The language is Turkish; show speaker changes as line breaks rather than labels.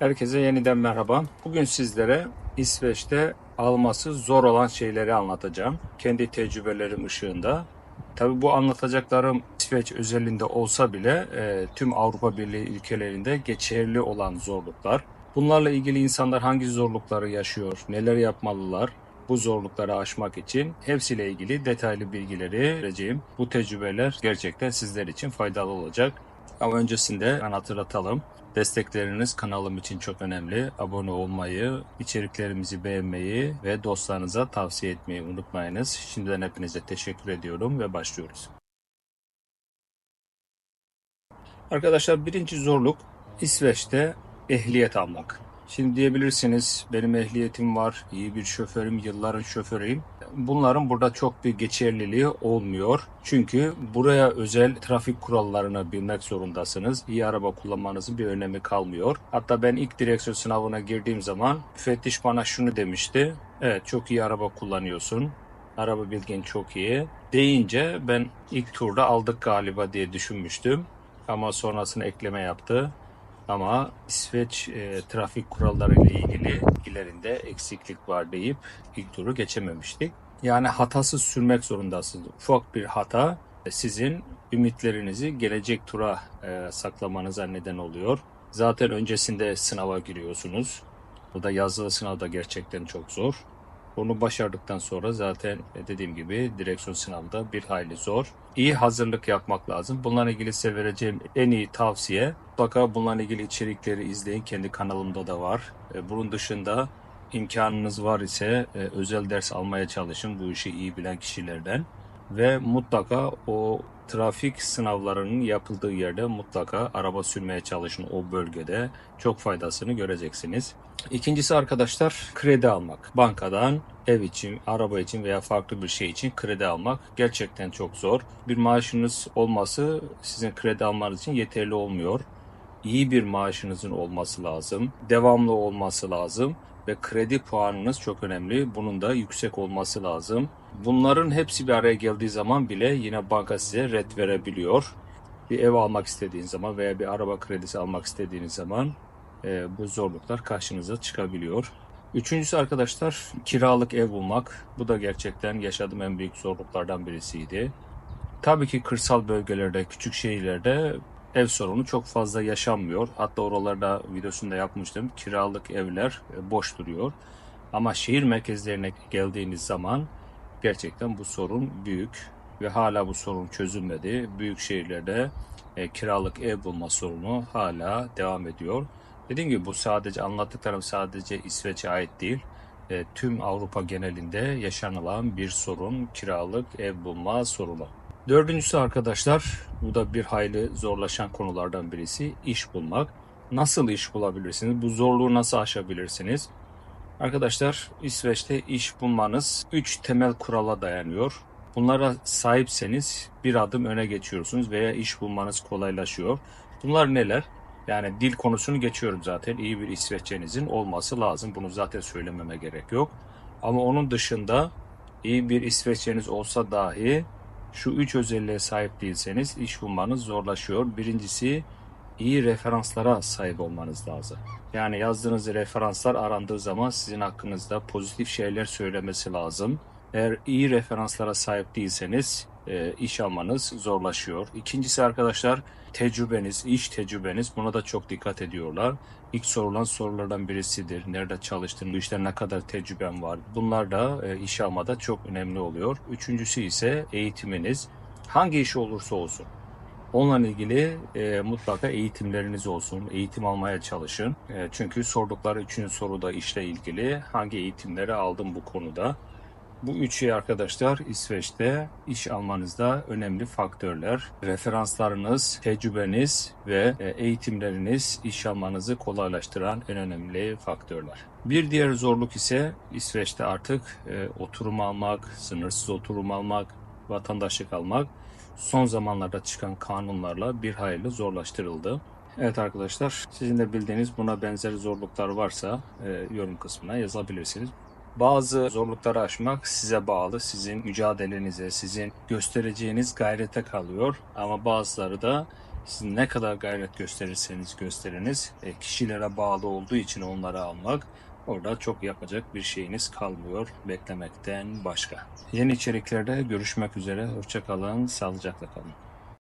Herkese yeniden merhaba. Bugün sizlere İsveç'te alması zor olan şeyleri anlatacağım. Kendi tecrübelerim ışığında. Tabi bu anlatacaklarım İsveç özelinde olsa bile e, tüm Avrupa Birliği ülkelerinde geçerli olan zorluklar. Bunlarla ilgili insanlar hangi zorlukları yaşıyor, neler yapmalılar, bu zorlukları aşmak için hepsiyle ilgili detaylı bilgileri vereceğim. Bu tecrübeler gerçekten sizler için faydalı olacak. Ama öncesinde hatırlatalım. Destekleriniz kanalım için çok önemli. Abone olmayı, içeriklerimizi beğenmeyi ve dostlarınıza tavsiye etmeyi unutmayınız. Şimdiden hepinize teşekkür ediyorum ve başlıyoruz. Arkadaşlar birinci zorluk İsveç'te ehliyet almak. Şimdi diyebilirsiniz benim ehliyetim var, iyi bir şoförüm, yılların şoförüyüm. Bunların burada çok bir geçerliliği olmuyor. Çünkü buraya özel trafik kurallarını bilmek zorundasınız. İyi araba kullanmanızın bir önemi kalmıyor. Hatta ben ilk direksiyon sınavına girdiğim zaman müfettiş bana şunu demişti. Evet çok iyi araba kullanıyorsun. Araba bilgin çok iyi. Deyince ben ilk turda aldık galiba diye düşünmüştüm. Ama sonrasında ekleme yaptı. Ama İsveç e, trafik kuralları ile ilgili bilgilerinde eksiklik var deyip ilk turu geçememiştik. Yani hatasız sürmek zorundasınız. Ufak bir hata sizin ümitlerinizi gelecek tura e, saklamanıza neden oluyor. Zaten öncesinde sınava giriyorsunuz. Bu da yazılı sınavda gerçekten çok zor. Bunu başardıktan sonra zaten dediğim gibi direksiyon sınavda bir hayli zor. İyi hazırlık yapmak lazım. Bunlarla ilgili size vereceğim en iyi tavsiye mutlaka bunlarla ilgili içerikleri izleyin. Kendi kanalımda da var. E, Bunun dışında imkanınız var ise e, özel ders almaya çalışın bu işi iyi bilen kişilerden. Ve mutlaka o trafik sınavlarının yapıldığı yerde mutlaka araba sürmeye çalışın o bölgede. Çok faydasını göreceksiniz. İkincisi arkadaşlar kredi almak. Bankadan ev için, araba için veya farklı bir şey için kredi almak gerçekten çok zor. Bir maaşınız olması sizin kredi almanız için yeterli olmuyor. İyi bir maaşınızın olması lazım. Devamlı olması lazım ve kredi puanınız çok önemli. Bunun da yüksek olması lazım. Bunların hepsi bir araya geldiği zaman bile yine banka size red verebiliyor. Bir ev almak istediğiniz zaman veya bir araba kredisi almak istediğiniz zaman e, bu zorluklar karşınıza çıkabiliyor. Üçüncüsü arkadaşlar kiralık ev bulmak. Bu da gerçekten yaşadığım en büyük zorluklardan birisiydi. Tabii ki kırsal bölgelerde, küçük şehirlerde ev sorunu çok fazla yaşanmıyor. Hatta oralarda videosunda yapmıştım. Kiralık evler e, boş duruyor. Ama şehir merkezlerine geldiğiniz zaman gerçekten bu sorun büyük ve hala bu sorun çözülmedi. Büyük şehirlerde e, kiralık ev bulma sorunu hala devam ediyor. Dediğim gibi bu sadece anlattıklarım sadece İsveç'e ait değil. E, tüm Avrupa genelinde yaşanılan bir sorun kiralık ev bulma sorunu. Dördüncüsü arkadaşlar bu da bir hayli zorlaşan konulardan birisi iş bulmak. Nasıl iş bulabilirsiniz? Bu zorluğu nasıl aşabilirsiniz? Arkadaşlar İsveç'te iş bulmanız 3 temel kurala dayanıyor. Bunlara sahipseniz bir adım öne geçiyorsunuz veya iş bulmanız kolaylaşıyor. Bunlar neler? Yani dil konusunu geçiyorum zaten. İyi bir İsveççenizin olması lazım. Bunu zaten söylememe gerek yok. Ama onun dışında iyi bir İsveççeniz olsa dahi şu üç özelliğe sahip değilseniz iş bulmanız zorlaşıyor. Birincisi iyi referanslara sahip olmanız lazım. Yani yazdığınız referanslar arandığı zaman sizin hakkınızda pozitif şeyler söylemesi lazım. Eğer iyi referanslara sahip değilseniz e, iş almanız zorlaşıyor. İkincisi arkadaşlar tecrübeniz, iş tecrübeniz buna da çok dikkat ediyorlar. İlk sorulan sorulardan birisidir. Nerede çalıştın, bu işte ne kadar tecrüben var. Bunlar da e, iş almada çok önemli oluyor. Üçüncüsü ise eğitiminiz. Hangi iş olursa olsun. Onunla ilgili e, mutlaka eğitimleriniz olsun. Eğitim almaya çalışın. E, çünkü sordukları üçüncü soruda işle ilgili hangi eğitimleri aldım bu konuda. Bu üç şey arkadaşlar İsveç'te iş almanızda önemli faktörler. Referanslarınız, tecrübeniz ve e, eğitimleriniz iş almanızı kolaylaştıran en önemli faktörler. Bir diğer zorluk ise İsveç'te artık e, oturum almak, sınırsız oturum almak, vatandaşlık almak son zamanlarda çıkan kanunlarla bir hayli zorlaştırıldı. Evet arkadaşlar sizin de bildiğiniz buna benzer zorluklar varsa e, yorum kısmına yazabilirsiniz. Bazı zorlukları aşmak size bağlı, sizin mücadelenize, sizin göstereceğiniz gayrete kalıyor. Ama bazıları da Siz ne kadar gayret gösterirseniz gösteriniz e, kişilere bağlı olduğu için onları almak orada çok yapacak bir şeyiniz kalmıyor beklemekten başka. Yeni içeriklerde görüşmek üzere. Hoşçakalın, sağlıcakla kalın.